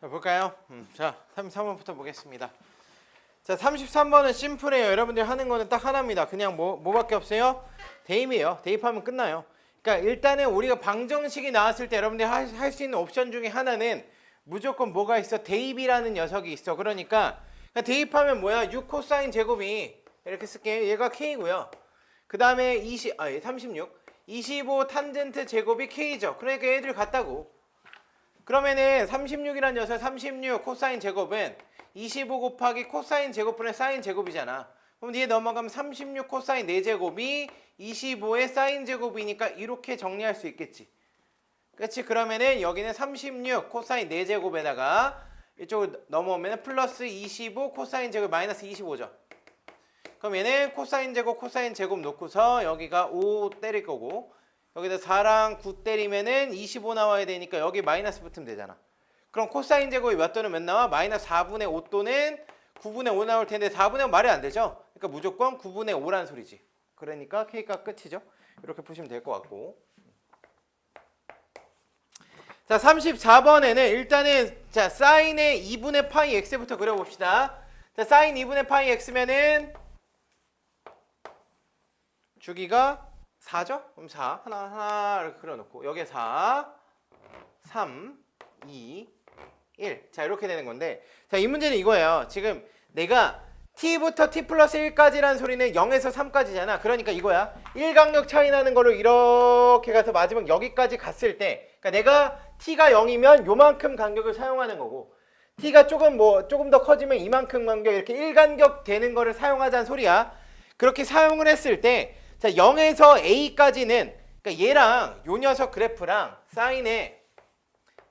자, 볼까요? 음, 자, 33번부터 보겠습니다. 자, 33번은 심플해요. 여러분들 하는 거는 딱 하나입니다. 그냥 뭐 뭐밖에 없어요? 대입이에요. 대입하면 끝나요. 그러니까 일단은 우리가 방정식이 나왔을 때 여러분들이 할 수 있는 옵션 중에 하나는 무조건 뭐가 있어? 대입이라는 녀석이 있어. 그러니까 대입하면 뭐야? 6 코사인 제곱이 이렇게 쓸게요. 얘가 k고요. 그 다음에 20, 아, 36. 25 탄젠트 제곱이 k죠. 그러니까 얘들 같다고. 그러면은 36이라는 녀석 36 코사인 제곱은 25 곱하기 코사인 제곱분의 사인 제곱이잖아. 그럼 뒤에 넘어가면 36 코사인 4제곱이 25의 사인 제곱이니까 이렇게 정리할 수 있겠지. 그렇지? 그러면은 여기는 36 코사인 4제곱에다가 이쪽으로 넘어오면 플러스 25 코사인 제곱 마이너스 25죠. 그럼 얘는 코사인 제곱 코사인 제곱 놓고서 여기가 5 때릴 거고 여기다 4랑 9 때리면은 25 나와야 되니까 여기 마이너스 붙으면 되잖아. 그럼 코사인 제곱이 몇 또는 몇 나와? 마이너스 4분의 5 또는 9분의 5 나올 텐데 4분의 5 말이 안 되죠? 그러니까 무조건 9분의 5란 소리지. 그러니까 K가 끝이죠. 이렇게 푸시면 될 것 같고. 자, 34번에는 일단은 자, 사인의 2분의 파이 x부터 그려봅시다. 자, 사인 2분의 파이 x면은 주기가 4죠? 그럼 4 하나 하나 이렇게 그려놓고 여기에 4 3 2 1. 자 이렇게 되는 건데 자 이 문제는 이거예요. 지금 내가 t부터 t 플러스 1까지라는 소리는 0에서 3까지잖아. 그러니까 이거야. 1간격 차이 나는 걸로 이렇게 가서 마지막 여기까지 갔을 때 그러니까 내가 t가 0이면 요만큼 간격을 사용하는 거고 t가 조금 뭐 조금 더 커지면 이만큼 간격 이렇게 1간격 되는 거를 사용하자는 소리야. 그렇게 사용을 했을 때 자, 0에서 a까지는 그러니까 얘랑 요 녀석 그래프랑 사인의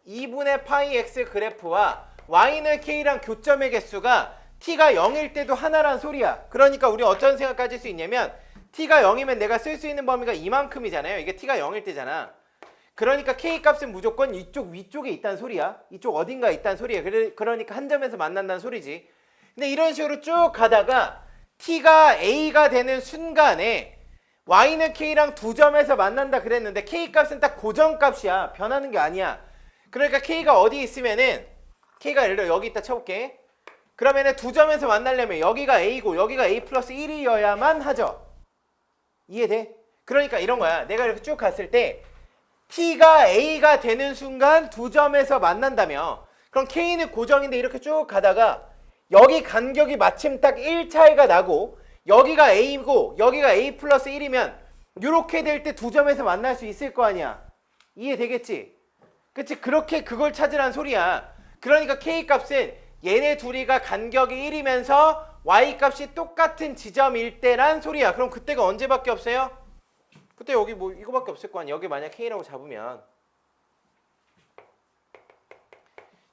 2분의 파이 x 그래프와 y는 k랑 교점의 개수가 t가 0일 때도 하나란 소리야. 그러니까 우리 어떤 생각 가질 수 있냐면 t가 0이면 내가 쓸 수 있는 범위가 이만큼이잖아요. 이게 t가 0일 때잖아. 그러니까 k 값은 무조건 이쪽 위쪽에 있다는 소리야. 이쪽 어딘가에 있다는 소리야. 그래, 그러니까 한 점에서 만난다는 소리지. 근데 이런 식으로 쭉 가다가 t가 a가 되는 순간에 y는 k랑 두 점에서 만난다 그랬는데 k 값은 딱 고정 값이야. 변하는 게 아니야. 그러니까 k가 어디 있으면은 k가 예를 들어 여기 있다 쳐볼게. 그러면은 두 점에서 만나려면 여기가 a고 여기가 a 플러스 1이어야만 하죠. 이해돼? 그러니까 이런 거야. 내가 이렇게 쭉 갔을 때 t가 a가 되는 순간 두 점에서 만난다며 그럼 k는 고정인데 이렇게 쭉 가다가 여기 간격이 마침 딱 1차이가 나고 여기가 a고 여기가 a 플러스 1이면 이렇게 될 때 두 점에서 만날 수 있을 거 아니야. 이해되겠지? 그치? 그렇게 그걸 찾으란 소리야. 그러니까 k 값은 얘네 둘이가 간격이 1이면서 y 값이 똑같은 지점일 때란 소리야. 그럼 그때가 언제밖에 없어요? 그때 여기 뭐 이거밖에 없을 거 아니야. 여기 만약 k라고 잡으면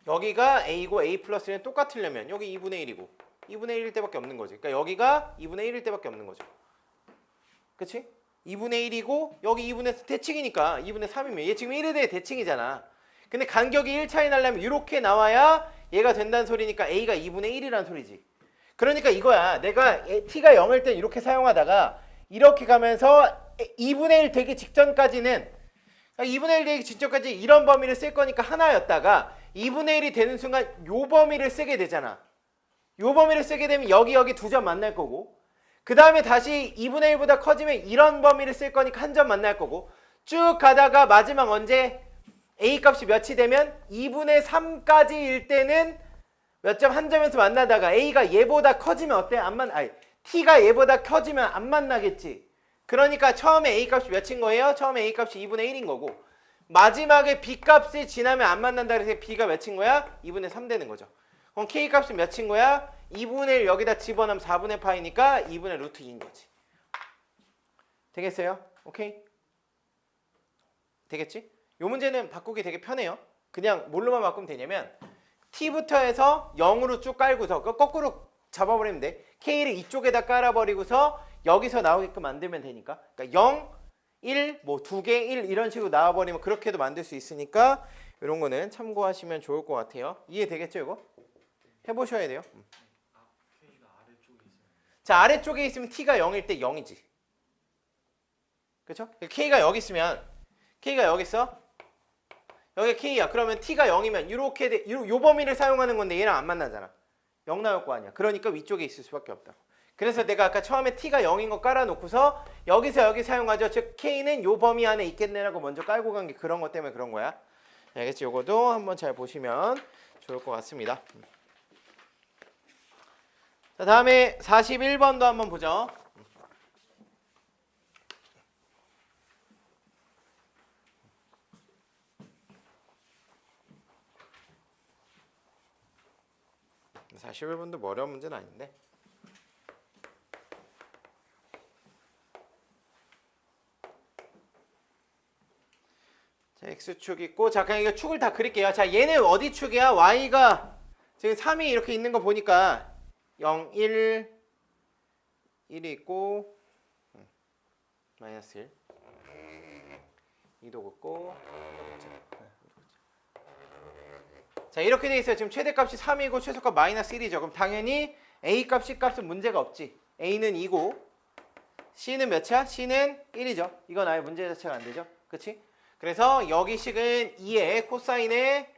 여기가 a고 a 플러스는 똑같으려면 여기 2분의 1이고 2분의 1일 때밖에 없는 거지. 그러니까 여기가 2분의 1일 때밖에 없는 거죠. 그치? 2분의 1이고 여기 2분의 대칭이니까 2분의 3이면 얘 지금 1에 대해 대칭이잖아. 근데 간격이 1 차이 나려면 이렇게 나와야 얘가 된다는 소리니까 a가 2분의 1이라는 소리지. 그러니까 이거야. 내가 t가 0일 때 이렇게 사용하다가 이렇게 가면서 2분의 1 되기 직전까지는 2분의 1 되기 직전까지 이런 범위를 쓸 거니까 하나였다가 2분의 1이 되는 순간 요 범위를 쓰게 되잖아. 요 범위를 쓰게 되면 여기 여기 두 점 만날 거고 그 다음에 다시 2분의 1보다 커지면 이런 범위를 쓸 거니까 한 점 만날 거고 쭉 가다가 마지막 언제 a 값이 몇이 되면 2분의 3까지일 때는 몇 점 한 점에서 만나다가 a가 얘보다 커지면 어때? 안 만, 아니 t가 얘보다 커지면 안 만나겠지. 그러니까 처음에 a 값이 몇인 거예요? 처음에 a 값이 2분의 1인 거고 마지막에 b 값이 지나면 안 만난다 그래서 b가 몇인 거야? 2분의 3 되는 거죠. 그럼 k 값은 몇인 거야? 2분의 1 여기다 집어넣으면 4분의 파이니까 2분의 루트 2인 거지. 되겠어요? 오케이? 되겠지? 요 문제는 바꾸기 되게 편해요. 그냥 뭘로만 바꾸면 되냐면 t부터 해서 0으로 쭉 깔고서 그 거꾸로 잡아버리면 돼. k를 이쪽에다 깔아버리고서 여기서 나오게끔 만들면 되니까. 그러니까 0, 1, 뭐두 개, 1 이런 식으로 나와버리면 그렇게도 만들 수 있으니까 이런 거는 참고하시면 좋을 것 같아요. 이해되겠죠 이거? 해보셔야 돼요. 음. 자 아래쪽에 있으면 t가 0일 때 0이지. 그렇죠? k가 여기 있으면 k가 여기 있어. 여기 k야. 그러면 t가 0이면 이렇게 돼, 요, 요 범위를 사용하는 건데 얘랑 안 만나잖아. 0 나올 거 아니야. 그러니까 위쪽에 있을 수밖에 없다. 그래서 내가 아까 처음에 t가 0인 거 깔아놓고서 여기서 여기 사용하죠. 즉 k는 요 범위 안에 있겠네라고 먼저 깔고 간 게 그런 것 때문에 그런 거야. 알겠지? 요거도 한번 잘 보시면 좋을 것 같습니다. 자, 다음에 41번도 한번 보죠. 사실 1번도 뭐 어려운 문제는 아닌데. 자 x축 있고 자 그냥 이거 축을 다 그릴게요. 자 얘는 어디 축이야? Y가 지금 3이 이렇게 있는 거 보니까 0, 1, 1이 있고 음, 마이너스 1 2도 긋고 자 이렇게 돼 있어요. 지금 최대값이 3이고 최소값 마이너스 1이죠. 그럼 당연히 a 값, c 값은 문제가 없지. A는 2고 c는 몇이야? c는 1이죠. 이건 아예 문제 자체가 안 되죠. 그치? 그래서 여기 식은 2의 코사인의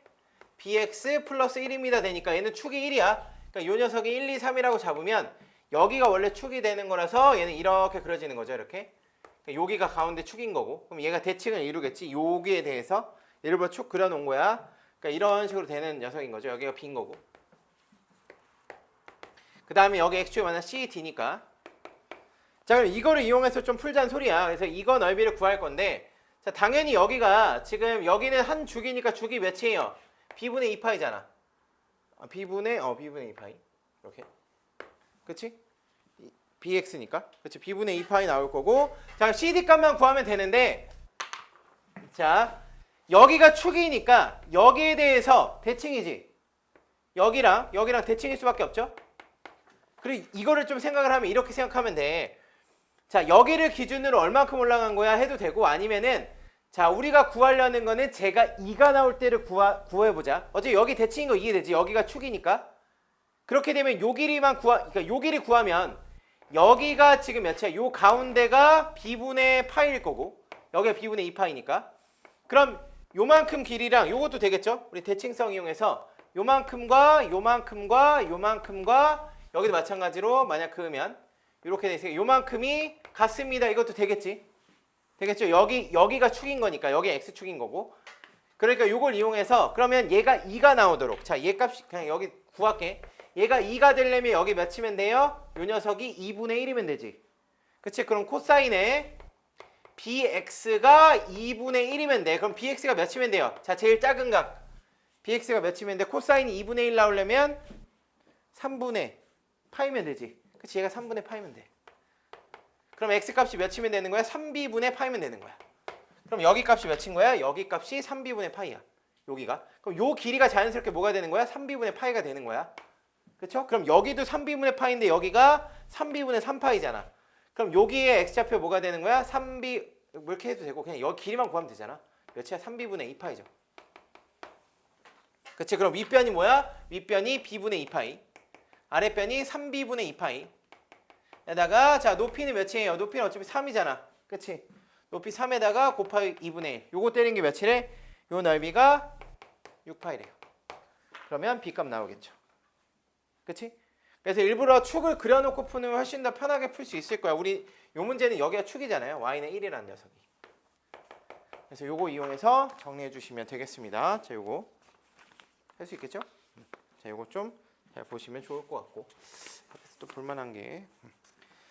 bx 플러스 1입니다. 되니까 얘는 축이 1이야 그러니까 요 녀석이 1, 2, 3이라고 잡으면 여기가 원래 축이 되는 거라서 얘는 이렇게 그려지는 거죠 이렇게? 그러니까 여기가 가운데 축인 거고. 그럼 얘가 대칭을 이루겠지? 여기에 대해서 일부러 축 그려놓은 거야. 그러니까 이런 식으로 되는 녀석인 거죠. 여기가 빈 거고. 그 다음에 여기 x축이 만약 c, d니까. 자 그럼 이거를 이용해서 좀 풀자는 소리야. 그래서 이거 넓이를 구할 건데 자 당연히 여기가 지금 여기는 한 죽이니까 죽이 몇이에요? b분의 2파이잖아 아, b분의 어 b분의 2파이. 이렇게. 그치? 이- bx니까? 그치. B분의 2파이 나올 거고. 자 cd 값만 구하면 되는데. 자 여기가 축이니까 여기에 대해서 대칭이지. 여기랑 여기랑 대칭일 수밖에 없죠? 그리고 이거를 좀 생각을 하면 이렇게 생각하면 돼자 여기를 기준으로 얼만큼 올라간 거야 해도 되고 아니면은 자 우리가 구하려는 거는 제가 2가 나올 때를 구하, 구해보자. 어차피 여기 대칭인 거 이해되지? 여기가 축이니까. 그렇게 되면 요 길이만 구하 그러니까 요 길이 구하면 여기가 지금 몇이야? 요 가운데가 b분의 파일 거고 여기가 b분의 2파이니까. 그럼 요만큼 길이랑 요것도 되겠죠? 우리 대칭성 이용해서 요만큼과 요만큼과 요만큼과 여기도 마찬가지로 만약 그으면 이렇게 돼 있어요 요만큼이 같습니다. 이것도 되겠지 되겠죠? 여기 여기가 축인 거니까 여기 x 축인 거고. 그러니까 요걸 이용해서 그러면 얘가 2가 나오도록 자, 얘 값이 그냥 여기 구할게. 얘가 2가 되려면 여기 몇이면 돼요? 요 녀석이 2분의 1이면 되지. 그치? 그럼 코사인에 bx가 2분의 1이면 돼. 그럼 bx가 몇이면 돼요? 자, 제일 작은 각. bx가 몇이면 돼? 코사인이 2분의 1 나오려면 3분의 파이면 되지. 그치? 얘가 3분의 파이면 돼. 그럼 x 값이 몇이면 되는 거야? 3b분의 파이면 되는 거야. 그럼 여기 값이 몇인 거야? 여기 값이 3b분의 파이야. 여기가. 그럼 요 길이가 자연스럽게 뭐가 되는 거야? 3b분의 파이가 되는 거야. 그렇죠? 그럼 여기도 3b분의 파인데 여기가 3b분의 3파이잖아. 그럼 여기에 x좌표 뭐가 되는 거야? 3b 뭐 이렇게 해도 되고 그냥 여기 길이만 구하면 되잖아. 몇이야? 3b분의 2파이죠. 그치? 그럼 윗변이 뭐야? 윗변이 b분의 2파이. 아랫변이 3b분의 2파이. 에다가 자 높이는 몇이에요? 높이는 어차피 3이잖아. 그치? 높이 3에다가 곱하기 2분의 1. 요거 때린 게 몇이래? 요 넓이가 6파이래요. 그러면 b값 나오겠죠. 그치? 그래서 일부러 축을 그려놓고 푸는 훨씬 더 편하게 풀 수 있을 거야. 우리 요 문제는 여기가 축이잖아요. y는 1이라는 녀석이. 그래서 요거 이용해서 정리해 주시면 되겠습니다. 자, 요거 할 수 있겠죠? 자, 요거 좀 잘 보시면 좋을 것 같고. 앞에서 또 볼만한 게.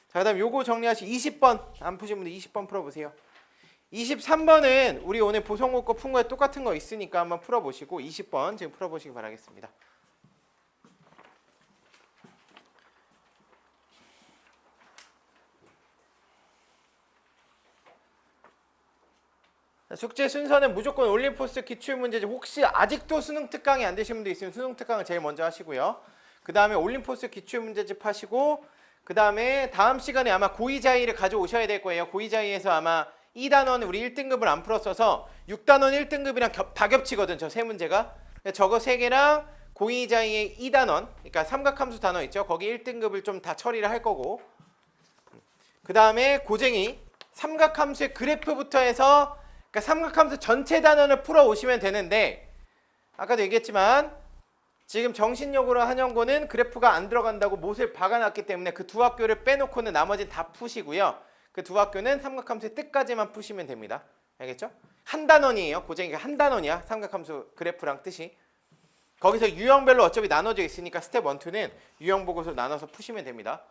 자, 그다음 요거 정리하시 20번 안 푸신 분들 20번 풀어보세요. 23번은 우리 오늘 보성고 거 푼 거에 똑같은 거 있으니까 한번 풀어보시고 20번 지금 풀어보시기 바라겠습니다. 자, 숙제 순서는 무조건 올림포스 기출문제지 혹시 아직도 수능 특강이 안 되신 분도 있으면 수능 특강을 제일 먼저 하시고요. 그 다음에 올림포스 기출문제집 하시고 그 다음에 다음 시간에 아마 고의자의를 가져오셔야 될 거예요. 고의자의에서 아마 2단원 우리 1등급을 안 풀었어서 6단원 1등급이랑 겹, 다 겹치거든 저 세 문제가. 저거 세 개랑 고의자의의 2단원 그러니까 삼각함수 단원 있죠. 거기 1등급을 좀 다 처리를 할 거고 그 다음에 고쟁이 삼각함수의 그래프부터 해서 그러니까 삼각함수 전체 단원을 풀어 오시면 되는데 아까도 얘기했지만 지금 정신력으로 한영고는 그래프가 안 들어간다고 못을 박아놨기 때문에 그 두 학교를 빼놓고는 나머지는 다 푸시고요. 그 두 학교는 삼각함수의 뜻까지만 푸시면 됩니다. 알겠죠? 한 단원이에요. 고정이가 한 단원이야. 삼각함수 그래프랑 뜻이. 거기서 유형별로 어차피 나눠져 있으니까 스텝 1, 2는 유형 보고서 나눠서 푸시면 됩니다.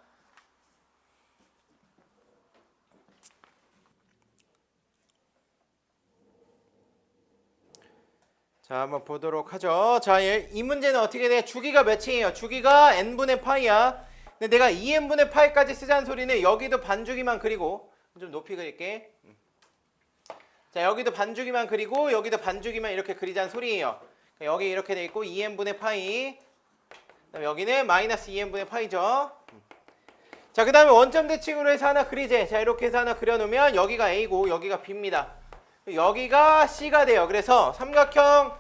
자, 한번 보도록 하죠. 자, 얘- 이 문제는 어떻게 돼? 주기가 몇이에요? 주기가 n분의 파이야. 근데 내가 2n분의 파이까지 쓰자는 소리는 여기도 반주기만 그리고 좀 높이 그릴게. 음. 자, 여기도 반주기만 그리고 여기도 반주기만 이렇게 그리자는 소리예요. 그러니까 여기 이렇게 돼 있고 2n분의 파이. 여기는 마이너스 2n분의 파이죠. 음. 자, 그 다음에 원점 대칭으로 해서 하나 그리재. 자, 이렇게 해서 하나 그려놓으면 여기가 A고 여기가 B입니다. 여기가 C가 돼요. 그래서 삼각형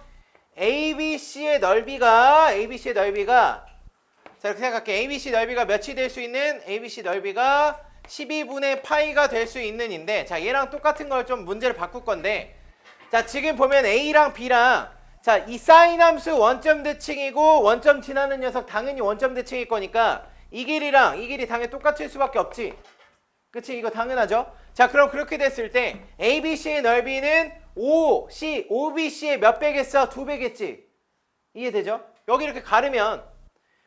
ABC의 넓이가 ABC의 넓이가 자 이렇게 생각할게. ABC 넓이가 몇이 될 수 있는 ABC 넓이가 12분의 파이가 될 수 있는인데 자 얘랑 똑같은 걸 좀 문제를 바꿀 건데 자 지금 보면 A랑 B랑 자 이 사인 함수 원점 대칭이고 원점 지나는 녀석 당연히 원점 대칭일 거니까 이 길이랑 이 길이 당연히 똑같을 수밖에 없지. 그치 이거 당연하죠 자 그럼 그렇게 됐을 때 ABC의 넓이는 5C, OBC의 몇 배겠어? 두 배겠지 이해되죠? 여기 이렇게 가르면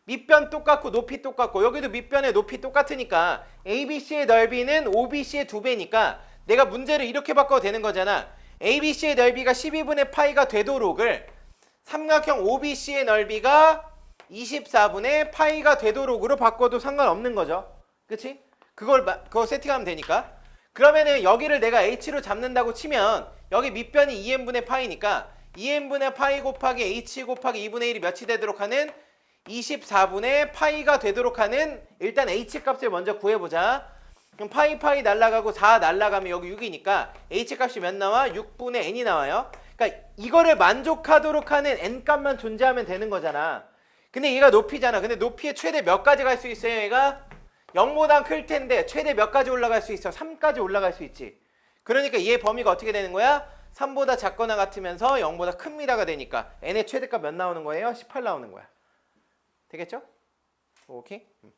밑변 똑같고 높이 똑같고 여기도 밑변의 높이 똑같으니까 ABC의 넓이는 OBC의 두 배니까 내가 문제를 이렇게 바꿔도 되는 거잖아 ABC의 넓이가 12분의 파이가 되도록을 삼각형 OBC의 넓이가 24분의 파이가 되도록으로 바꿔도 상관없는 거죠 그치? 그걸 마- 그거 세팅하면 되니까. 그러면은 여기를 내가 h로 잡는다고 치면 여기 밑변이 2n분의 파이니까 2n분의 파이 곱하기 h 곱하기 2분의 1이 몇이 되도록 하는 24분의 파이가 되도록 하는 일단 h 값을 먼저 구해보자. 그럼 파이 파이 날라가고 4 날라가면 여기 6이니까 h 값이 몇 나와? 6분의 n이 나와요. 그러니까 이거를 만족하도록 하는 n 값만 존재하면 되는 거잖아. 근데 얘가 높이잖아. 근데 높이의 최대 몇 가지 갈 수 있어요, 얘가? 0보단 클 텐데 최대 몇 가지 올라갈 수 있어? 3까지 올라갈 수 있지. 그러니까 얘 범위가 어떻게 되는 거야? 3보다 작거나 같으면서 0보다 큽니다가 되니까 n의 최대값 몇 나오는 거예요? 18 나오는 거야. 되겠죠? 오케이? 음.